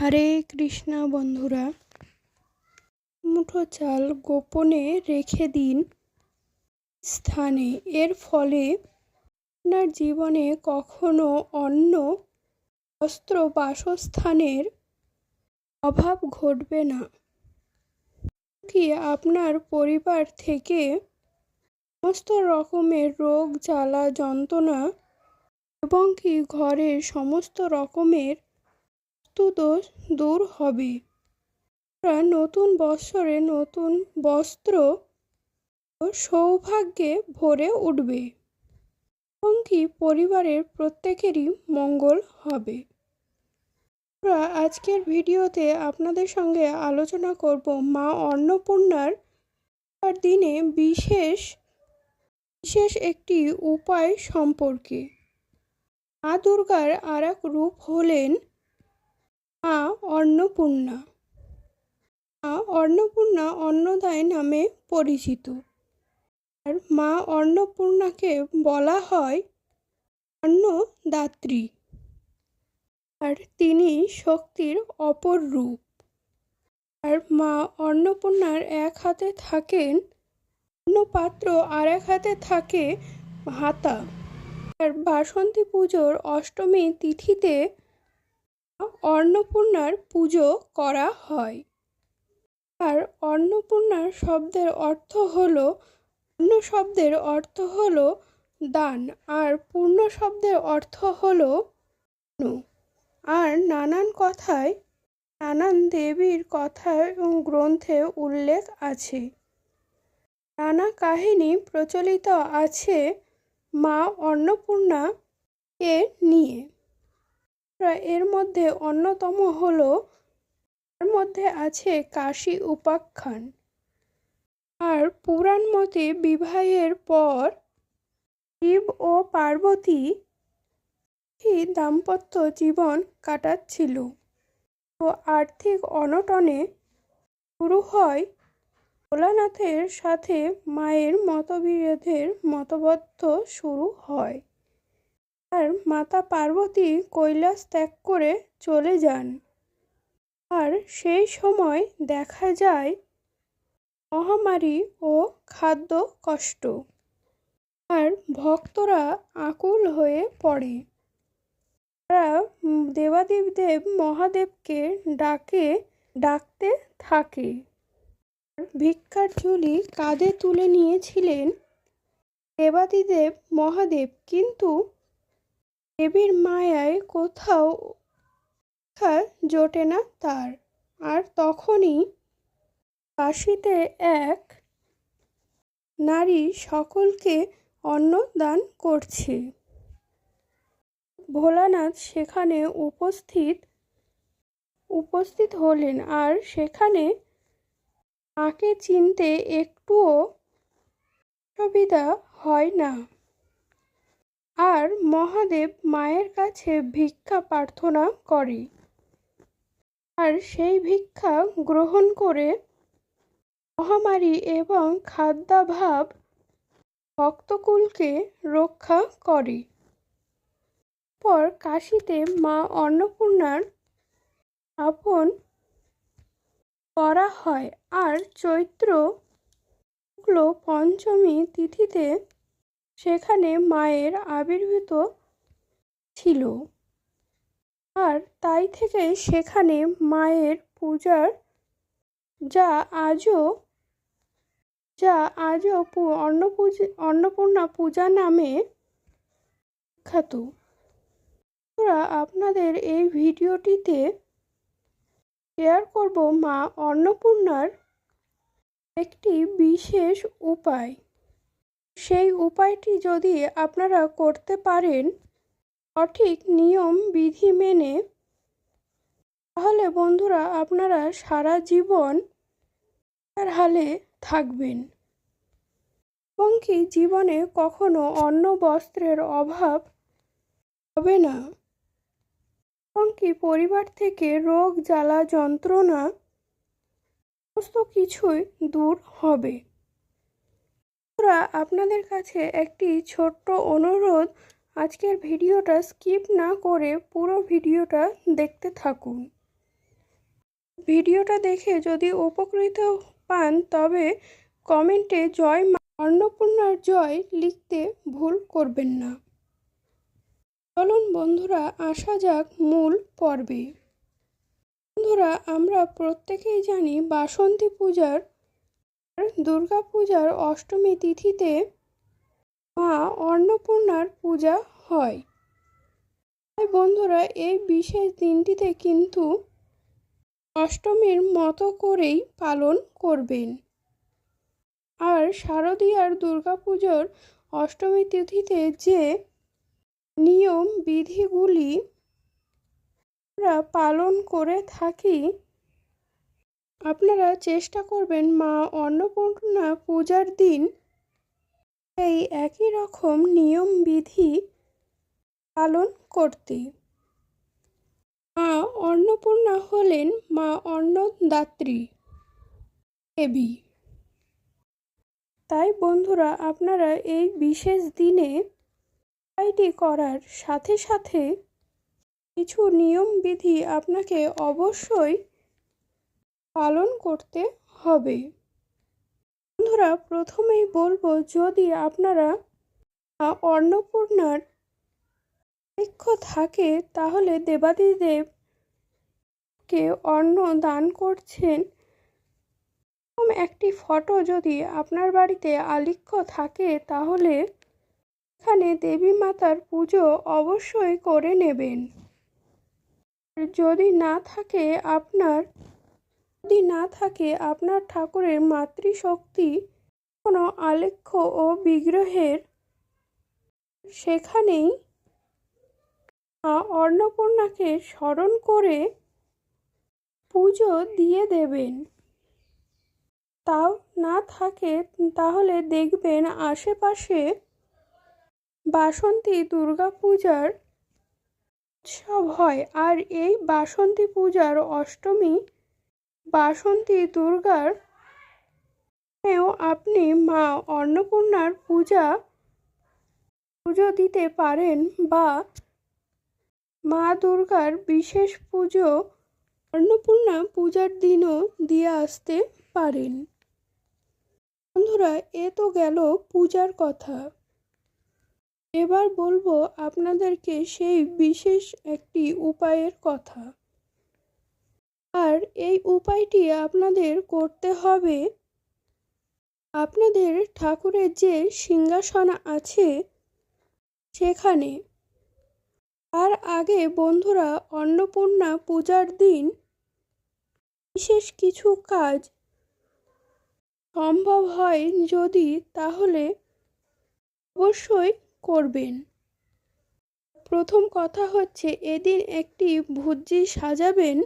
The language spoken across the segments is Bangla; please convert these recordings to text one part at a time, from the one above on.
হরে কৃষ্ণা বন্ধুরা, মুঠো চাল গোপনে রেখে দিন স্থানে। এর ফলে আপনার জীবনে কখনো অন্য বস্ত্র বাসস্থানের অভাব ঘটবে না। কি আপনার পরিবার থেকে সমস্ত রকমের রোগ, জ্বালা, যন্ত্রণা এবং কি ঘরের সমস্ত রকমের দোষ দূর হবে আমরা নতুন বৎসরে নতুন বস্ত্র সৌভাগ্যে ভরে উঠবে। এবং কি পরিবারের প্রত্যেকেরই মঙ্গল হবে। আমরা আজকের ভিডিওতে আপনাদের সঙ্গে আলোচনা করব মা অন্নপূর্ণার দিনে বিশেষ বিশেষ একটি উপায় সম্পর্কে। মা দুর্গার আর রূপ হলেন মা অন্নপূর্ণা। মা অন্নপূর্ণা অন্নদায় নামে পরিচিত। আর মা অন্নপূর্ণাকে বলা হয় অন্নদাত্রী। আর তিনি শক্তির অপর রূপ। আর মা অন্নপূর্ণার এক হাতে থাকেন অন্নপাত্র, আর এক হাতে থাকে হাতা আর বাসন্তী পুজোর অষ্টমী তিথিতে অন্নপূর্ণার পুজো করা হয়। আর অন্নপূর্ণার শব্দের অর্থ হল অন্য শব্দের অর্থ হল দান, আর পূর্ণ শব্দের অর্থ হল আর নানান কথায়, নানান দেবীর কথায় গ্রন্থে উল্লেখ আছে। নানা কাহিনী প্রচলিত আছে মা অন্নপূর্ণা কে নিয়ে। এর মধ্যে অন্যতম হল, তার মধ্যে আছে কাশী উপাখ্যান আর পুরাণ মতে বিবাহের পর শিব ও পার্বতী দাম্পত্য জীবন কাটাচ্ছিল। ও আর্থিক অনটনে শুরু হয় ভোলানাথের সাথে মায়ের মতবিরোধের মতবদ্ধ শুরু হয়। আর মাতা পার্বতী কৈলাস ত্যাগ করে চলে যান। আর সেই সময় দেখা যায় মহামারী ও খাদ্য কষ্ট। আর ভক্তরা আকুল হয়ে পড়ে। তারা দেবাদেব মহাদেবকে ডাকে, ডাকতে থাকে। ভিক্ষার ঝুলি কাঁধে তুলে নিয়েছিলেন দেবাদিদেব মহাদেব। কিন্তু দেবীর মায়ায় কোথাও জোটে না তার। আর তখনই কাশিতে এক নারী সকলকে অন্ন দান করছে। ভোলানাথ সেখানে উপস্থিত উপস্থিত হলেন আর সেখানে তাকে চিনতে একটুও সুবিধা হয় না। আর মহাদেব মায়ের কাছে ভিক্ষা প্রার্থনা করে। আর সেই ভিক্ষা গ্রহণ করে মহামারী এবং খাদ্যাভাব ভক্তকুলকে রক্ষা করে। পর কাশিতে মা অন্নপূর্ণার আপন করা হয়। আর চৈত্র শুক্ল পঞ্চমী তিথিতে সেখানে মায়ের আবির্ভূত ছিল। আর তাই থেকে সেখানে মায়ের পূজার যা আজও যা আজও অন্নপূজা, অন্নপূর্ণা পূজা নামে বিখ্যাত। আপনাদের এই ভিডিওটিতে শেয়ার করব মা অন্নপূর্ণার একটি বিশেষ উপায়। সেই উপায়টি যদি আপনারা করতে পারেন, সঠিক নিয়ম, বিধি মেনে, তাহলে বন্ধুরা আপনারা সারা জীবন তার হালে থাকবেন। এবং কি জীবনে কখনো অন্ন বস্ত্রের অভাব হবে না। এবং কি পরিবার থেকে রোগ, জ্বালা, যন্ত্রণা, সমস্ত কিছুই দূর হবে। আপনাদের কাছে একটি ছোট্ট অনুরোধ। আজকের ভিডিওটা স্কিপ না করে পুরো ভিডিওটা দেখতে থাকুন। ভিডিওটা দেখে যদি উপকৃত পান, তবে কমেন্টে জয় মা অন্নপূর্ণার জয় লিখতে ভুল করবেন না। চলুন বন্ধুরা, আসা যাক মূল পর্বে। বন্ধুরা, আমরা প্রত্যেকেই জানি বাসন্তী পূজার দুর্গা পূজার অষ্টমী তিথিতে মা অন্নপূর্ণার পূজা হয়। বন্ধুরা, এই বিশেষ দিনটিতে কিন্তু অষ্টমীর মতো করেই পালন করবেন। আর শারদীয়ার দুর্গাপুজোর অষ্টমী তিথিতে যে নিয়ম, বিধিগুলি আমরা পালন করে থাকি আপনারা চেষ্টা করবেন মা অন্নপূর্ণা পূজার দিন এই একই রকম নিয়ম বিধি পালন করতে। মা অন্নপূর্ণা হলেন মা অন্নদাত্রী দেবী। তাই বন্ধুরা, আপনারা এই বিশেষ দিনে উপায়টি করার সাথে সাথে কিছু নিয়ম বিধি আপনাকে অবশ্যই পালন করতে হবে। বন্ধুরা, প্রথমেই বলব, যদি আপনারা অন্নপূর্ণার লক্ষ্য থাকে, তাহলে দেবাদিদেবকে অন্ন দান করছেন। একটি ফটো যদি আপনার বাড়িতে আলিখ্য থাকে, তাহলে এখানে দেবী মাতার পুজো অবশ্যই করে নেবেন। যদি না থাকে, আপনার যদি না থাকে আপনার ঠাকুরের মাতৃশক্তি কোনো আলেখ্য ও বিগ্রহের সেখানেই অন্নপূর্ণাকে স্মরণ করে পুজো দিয়ে দেবেন। তাও না থাকে তাহলে দেখবেন আশেপাশে বাসন্তী দুর্গা পূজার উৎসব হয়। আর এই বাসন্তী পূজার অষ্টমী বাসন্তী দুর্গার আপনি মা অন্নপূর্ণার পূজা, পুজো দিতে পারেন বা মা দুর্গার বিশেষ পুজো অন্নপূর্ণা পূজার দিনও দিয়ে আসতে পারেন। বন্ধুরা, এ তো গেল পূজার কথা। এবার বলব আপনাদেরকে সেই বিশেষ একটি উপায়ের কথা। আর এই উপায়টি আপনাদের করতে হবে। আপনাদের ঠাকুরের যে সিংহাসন আছে, সেখানে। আর আগে বন্ধুরা অন্নপূর্ণা পূজার দিন বিশেষ কিছু কাজ সম্ভব হয় যদি, তাহলে অবশ্যই করবেন। প্রথম কথা হচ্ছে, এদিন একটি ভুজি সাজাবেন।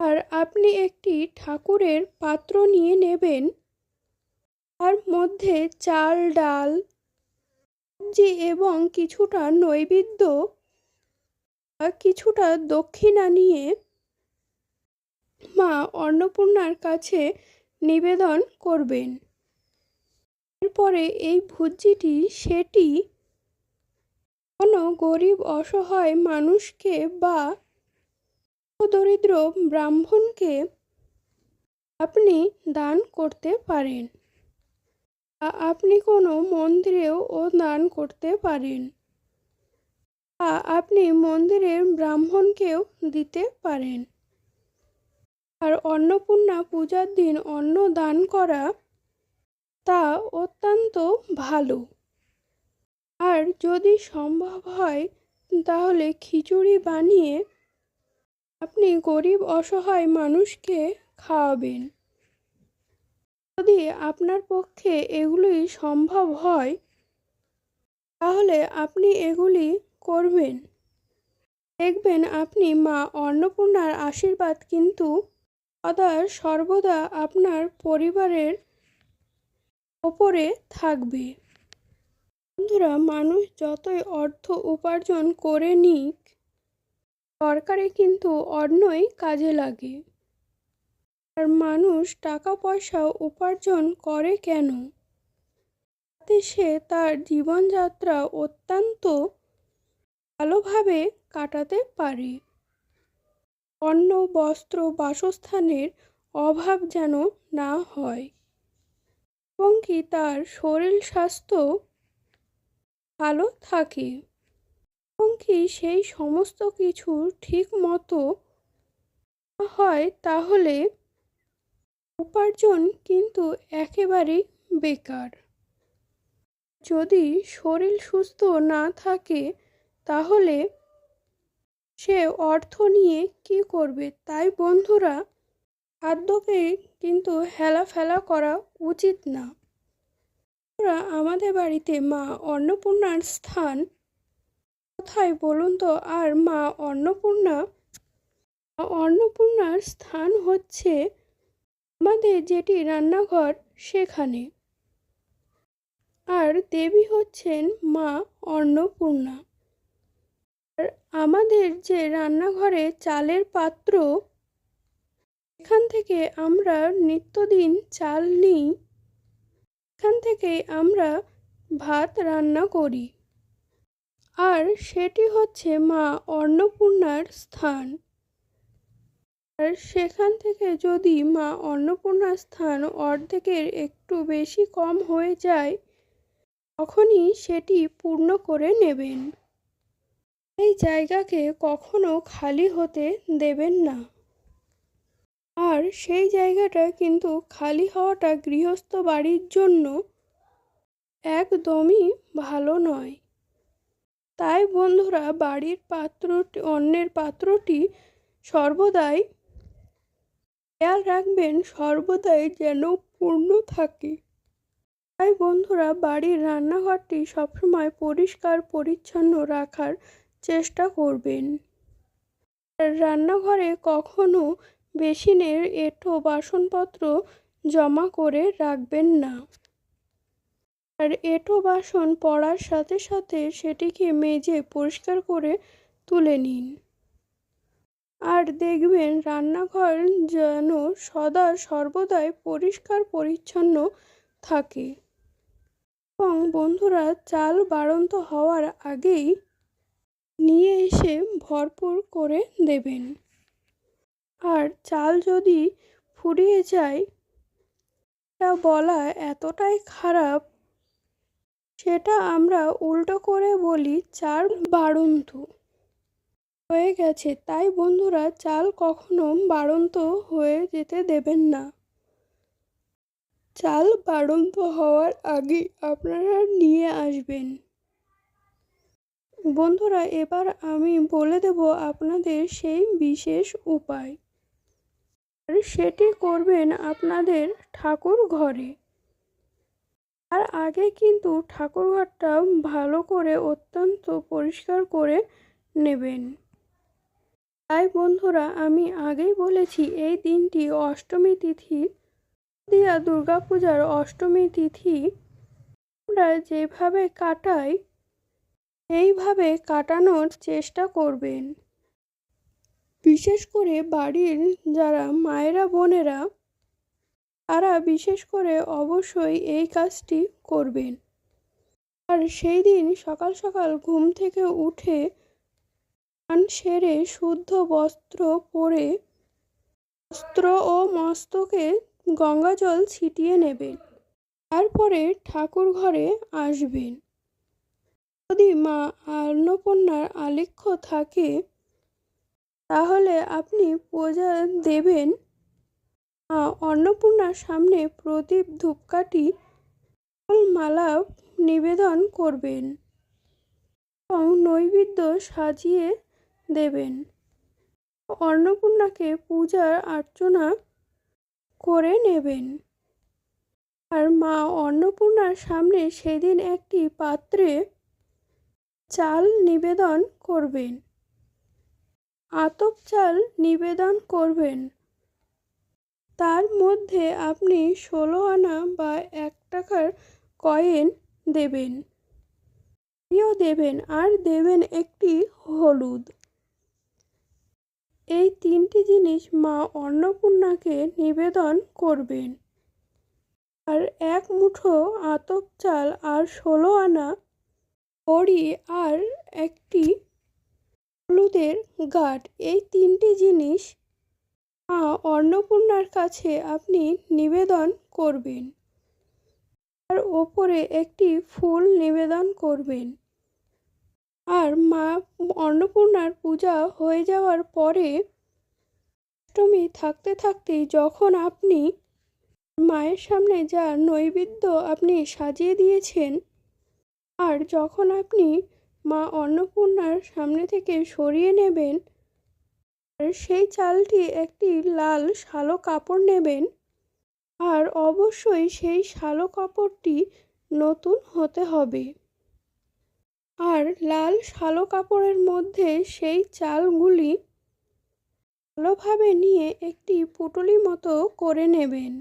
আর আপনি একটি ঠাকুরের পাত্র নিয়ে নেবেন। তার মধ্যে চাল, ডাল, সবজি এবং কিছুটা নৈবেদ্য কিছুটা দক্ষিণা নিয়ে মা অন্নপূর্ণার কাছে নিবেদন করবেন। এরপরে এই ভুজিটি সেটি কোনো গরিব অসহায় মানুষকে বা দরিদ্র ব্রাহ্মণকে আপনি দান করতে পারেন। আপনি কোনো মন্দিরেও ও দান করতে পারেন। বা আপনি মন্দিরের ব্রাহ্মণকেও দিতে পারেন। আর অন্নপূর্ণা পূজার দিন অন্ন দান করা তা অত্যন্ত ভালো। আর যদি সম্ভব হয়, তাহলে খিচুড়ি বানিয়ে আপনি গরিব, অসহায় মানুষকে খাওয়াবেন। যদি আপনার পক্ষে এগুলি সম্ভব হয়, তাহলে আপনি এগুলি করবেন। দেখবেন আপনি মা অন্নপূর্ণার আশীর্বাদ কিন্তু সদা সর্বদা আপনার পরিবারের ওপরে থাকবে। বন্ধুরা, মানুষ যতই অর্থ উপার্জন করে নিক সরকারে কিন্তু অন্যই কাজে লাগে। আর মানুষ টাকা পয়সা উপার্জন করে কেন? তাতে সে তার জীবনযাত্রা অত্যন্ত ভালোভাবে কাটাতে পারে। অন্ন, বস্ত্র, বাসস্থানের অভাব যেন না হয় এবং কি তার শরীর স্বাস্থ্য ভালো থাকে। কি সেই সমস্ত কিছু ঠিক মতো হয় তাহলে উপার্জন কিন্তু একেবারেই বেকার। যদি শরীর সুস্থ না থাকে, তাহলে সে অর্থ নিয়ে কি করবে? তাই বন্ধুরা, খাদ্যকে কিন্তু হেলাফেলা করা উচিত না। আমাদের বাড়িতে মা অন্নপূর্ণার স্থান কোথায় বলুন তো? আর মা অন্নপূর্ণা অন্নপূর্ণার স্থান হচ্ছে আমাদের যেটি রান্নাঘর সেখানে। আর দেবী হচ্ছেন মা অন্নপূর্ণা। আর আমাদের যে রান্নাঘরে চালের পাত্র এখান থেকে আমরা নিত্যদিন চাল নিই। এখান থেকে আমরা ভাত রান্না করি। আর সেটি হচ্ছে মা অন্নপূর্ণার স্থান। আর সেখান থেকে যদি মা অন্নপূর্ণার স্থান অর্ধেকের একটু বেশি কম হয়ে যায়, তখনই সেটি পূর্ণ করে নেবেন। এই জায়গাকে কখনো খালি হতে দেবেন না। আর সেই জায়গাটা কিন্তু খালি হওয়াটা গৃহস্থ বাড়ির জন্য একদমই ভালো নয়। তাই বন্ধুরা বাড়ির পাত্রটি অন্যের পাত্রটি সর্বদাই খেয়াল রাখবেন, সর্বদাই যেন পূর্ণ থাকে। তাই বন্ধুরা বাড়ির রান্নাঘরটি সবসময় পরিষ্কার, পরিচ্ছন্ন রাখার চেষ্টা করবেন। রান্নাঘরে কখনো বেসিনের এঁঠো বাসনপত্র জমা করে রাখবেন না। আর এঁঠো বাসন পড়ার সাথে সাথে সেটিকে মেজে পরিষ্কার করে তুলে নিন। আর দেখবেন রান্নাঘর যেন সদা সর্বদাই পরিষ্কার পরিচ্ছন্ন থাকে। এবং বন্ধুরা, চাল বাড়ন্ত হওয়ার আগেই নিয়ে এসে ভরপুর করে দেবেন। আর চাল যদি ফুরিয়ে যায়, তা বলা এতটাই খারাপ সেটা আমরা উল্টো করে বলি চাল বাড়ন্ত হয়ে গেছে। তাই বন্ধুরা, চাল কখনো বাড়ন্ত হয়ে যেতে দেবেন না। চাল বাড়ন্ত হওয়ার আগে আপনারা নিয়ে আসবেন। বন্ধুরা, এবার আমি বলে দেব আপনাদের সেই বিশেষ উপায়। আর সেটি করবেন আপনাদের ঠাকুর ঘরে। আর আগে কিন্তু ঠাকুর ঘরটা ভালো করে অত্যন্ত পরিষ্কার করে নেবেন। তাই বন্ধুরা, আমি আগেই বলেছি, এই দিনটি অষ্টমী তিথি। দিয়া দুর্গাপূজার অষ্টমী তিথি আমরা যেভাবে কাটাই এইভাবে কাটানোর চেষ্টা করবেন। বিশেষ করে বাড়ির যারা মায়েরা, বোনেরা তারা বিশেষ করে অবশ্যই এই কাজটি করবেন। আর সেই দিন সকাল সকাল ঘুম থেকে উঠে স্নান সেরে শুদ্ধ বস্ত্র পরে বস্ত্র ও মস্তকে গঙ্গা জল ছিটিয়ে নেবেন। তারপরে ঠাকুর ঘরে আসবেন। যদি মা অন্নপূর্ণার আলেখ্য থাকে, তাহলে আপনি পূজা দেবেন অন্নপূর্ণার সামনে প্রদীপ ধূপকাঠি মালা নিবেদন করবেন এবং নৈবেদ্য সাজিয়ে দেবেন। অন্নপূর্ণাকে পূজার অর্চনা করে নেবেন। আর মা অন্নপূর্ণার সামনে সেদিন একটি পাত্রে চাল নিবেদন করবেন। আতপ চাল নিবেদন করবেন। তার মধ্যে আপনি ষোলো আনা বা এক টাকার কয়েন দেবেন। এটিও দেবেন আর দেবেন একটি হলুদ। এই তিনটি জিনিস মা অন্নপূর্ণাকে নিবেদন করবেন। আর এক মুঠো আতপ চাল আর ষোলো আনা বড়ি আর একটি হলুদের গাঠ এই তিনটি জিনিস মা অন্নপূর্ণার কাছে আপনি নিবেদন করবেন। তার ওপরে একটি ফুল নিবেদন করবেন। আর মা, অন্নপূর্ণার পূজা হয়ে যাওয়ার পরে অষ্টমী থাকতে থাকতেই যখন আপনি মায়ের সামনে যা নৈবেদ্য আপনি সাজিয়ে দিয়েছেন, আর যখন আপনি মা অন্নপূর্ণার সামনে থেকে সরিয়ে নেবেন সেই চালটি একটি লাল শালো কাপড় নেবেন। আর অবশ্যই সেই শালো কাপড়টি নতুন হতে হবে। আর লাল শালো কাপড়ের মধ্যে সেই চালগুলি ভালোভাবে নিয়ে একটি পুটলি মতো করে নেবেন।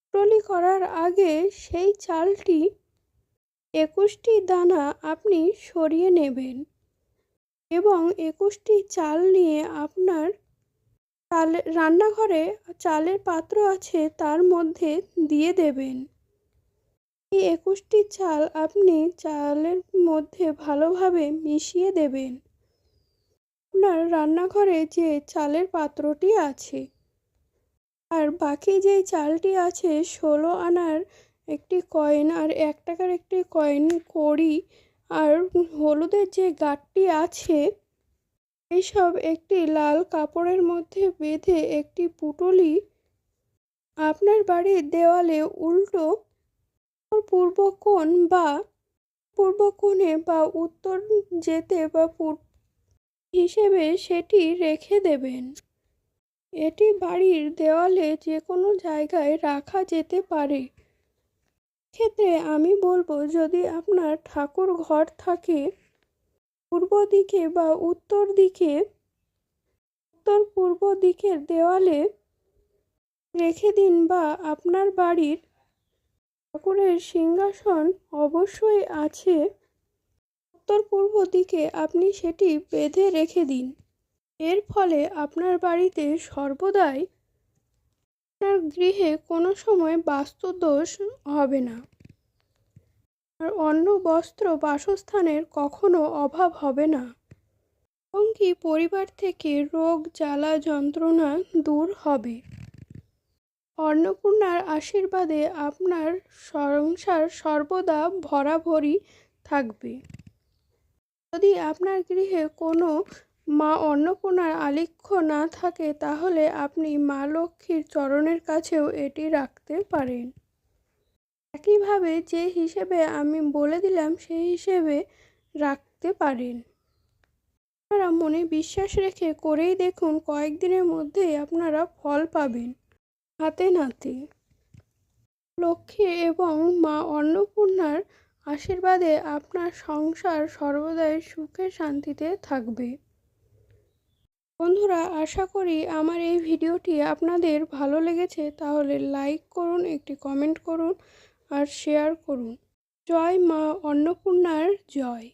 পুটলি করার আগে সেই চালটি একুশটি দানা আপনি সরিয়ে নেবেন। এবং একুশটি চাল নিয়ে আপনার চাল, রান্নাঘরে চালের পাত্র আছে তার মধ্যে দিয়ে দেবেন। এই একুশটি চাল আপনি চালের মধ্যে ভালোভাবে মিশিয়ে দেবেন। আপনার রান্নাঘরে যে চালের পাত্রটি আছে আর বাকি যেই চালটি আছে, ষোলো আনার একটি কয়েন আর এক টাকার একটি কয়েন কড়ি আর হলুদের যে গাঁটটি আছে এইসব একটি লাল কাপড়ের মধ্যে বেঁধে একটি পুটলি আপনার বাড়ির দেওয়ালে উল্টো পূর্ব কোণ বা পূর্ব কোণে বা উত্তর যেতে বা হিসেবে সেটি রেখে দেবেন। এটি বাড়ির দেওয়ালে যে কোনো জায়গায় রাখা যেতে পারে। ক্ষেত্রে আমি বলব যদি আপনার ঠাকুর ঘর থাকে, পূর্ব দিকে বা উত্তর দিকে, উত্তর পূর্ব দিকের দেওয়ালে রেখে দিন বা আপনার বাড়ির ঠাকুরের সিংহাসন অবশ্যই আছে। উত্তর পূর্ব দিকে আপনি সেটি বেঁধে রেখে দিন। এর ফলে আপনার বাড়িতে সর্বদাই আপনার গৃহে কোনো সময় বাস্তুদোষ হবে না। আর অন্য বস্ত্র বাসস্থানের কখনো অভাব হবে না। এবং কি পরিবার থেকে রোগ, জ্বালা, যন্ত্রণা দূর হবে। অন্নপূর্ণার আশীর্বাদে আপনার সংসার সর্বদা ভরাভরি থাকবে। যদি আপনার গৃহে কোনো মা অন্নপূর্ণার আলিখ্য না থাকে, তাহলে আপনি মা লক্ষ্মীর চরণের কাছেও এটি রাখতে পারেন। একইভাবে যে হিসেবে আমি বলে দিলাম, সেই হিসেবে রাখতে পারেন। আপনারা মনে বিশ্বাস রেখে করেই দেখুন, কয়েকদিনের মধ্যেই আপনারা ফল পাবেন। হাতে নাতে। লক্ষ্মী এবং মা অন্নপূর্ণার আশীর্বাদে আপনার সংসার সর্বদাই সুখে শান্তিতে থাকবে। বন্ধুরা, আশা করি আমার এই ভিডিওটি আপনাদের ভালো লেগেছে। তাহলে লাইক করুন, একটি কমেন্ট করুন আর শেয়ার করুন। জয় মা অন্নপূর্ণার জয়।